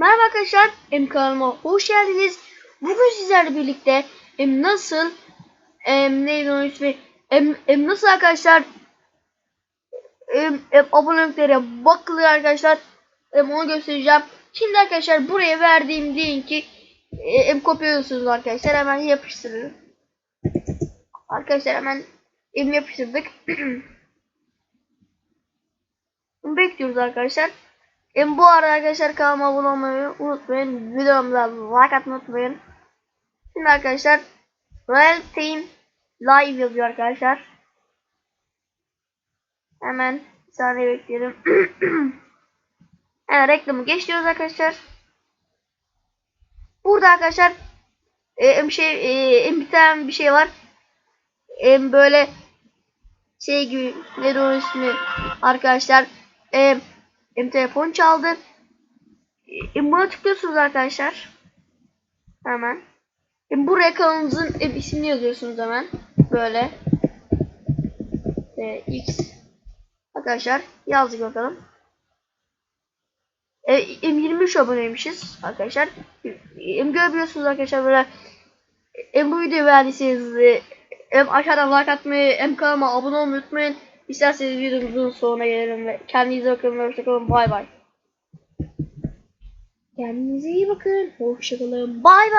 Merhaba arkadaşlar, em kanalıma hoş geldiniz. Bugün sizlerle birlikte em nasıl em neydi onun ismi em, em nasıl arkadaşlar em, em aboneliklere bakılır arkadaşlar em onu göstereceğim. Şimdi arkadaşlar buraya verdiğim linki em kopyalıyorsunuz arkadaşlar hemen yapıştırın. Arkadaşlar hemen em yapıştırdık. Bekliyoruz arkadaşlar. E, bu arada arkadaşlar kanalıma abone olmayı unutmayın. Videomuza like atmayı unutmayın. Şimdi arkadaşlar Royal Team Live yazıyor arkadaşlar. Hemen bir saniye bekleyelim. evet reklamı geçiyoruz arkadaşlar. Burada arkadaşlar e, bir şey e, bir tane bir şey var. E, böyle şey gibi ne onun ismi arkadaşlar. E, benim telefon çaldı. E, buna tıklıyorsunuz arkadaşlar. Hemen. E, buraya kanalınızın e, ismini yazıyorsunuz hemen. Böyle. E, X. Arkadaşlar yazdık bakalım. E, e, 23 aboneymişiz arkadaşlar. E, görebiliyorsunuz arkadaşlar böyle. E, bu videoyu beğendiyseniz hem aşağıdan like atmayı hem kanalıma abone olmayı unutmayın. İsterseniz videomuzun sonuna gelelim ve kendinize bakın ve hoşçakalın. Bay bay. Kendinize iyi bakın. Hoşçakalın. Bay bay.